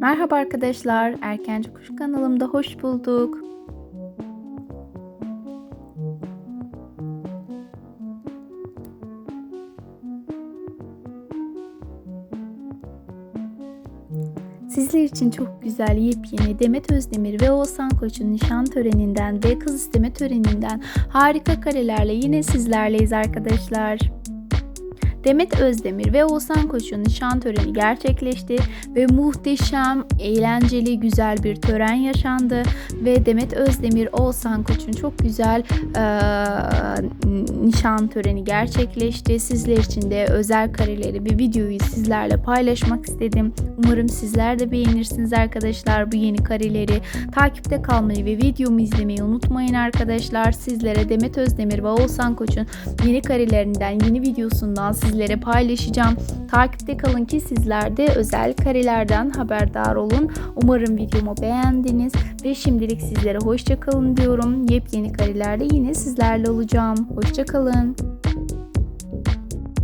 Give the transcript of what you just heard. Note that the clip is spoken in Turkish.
Merhaba arkadaşlar, Erkenci Kuş kanalımda hoş bulduk. Sizler için çok güzel yepyeni Demet Özdemir ve Oğuzhan Koç'un nişan töreninden ve kız isteme töreninden harika karelerle yine sizlerleyiz arkadaşlar. Demet Özdemir ve Oğuzhan Koç'un nişan töreni gerçekleşti ve muhteşem, eğlenceli, güzel bir tören yaşandı. Ve Demet Özdemir, Oğuzhan Koç'un çok güzel eee, nişan töreni gerçekleşti. Sizler için de özel kareleri bir videoyu sizlerle paylaşmak istedim. Umarım sizler de beğenirsiniz arkadaşlar bu yeni kareleri. Takipte kalmayı ve videomu izlemeyi unutmayın arkadaşlar. Sizlere Demet Özdemir ve Oğuzhan Koç'un yeni karelerinden, yeni videosundan sizlere paylaşacağım. Takipte kalın ki sizler de özel karelerden haberdar olun. Umarım videomu beğendiniz ve şimdilik sizlere hoşça kalın diyorum. Yepyeni karelerde yine sizlerle olacağım. Hoşça kalın.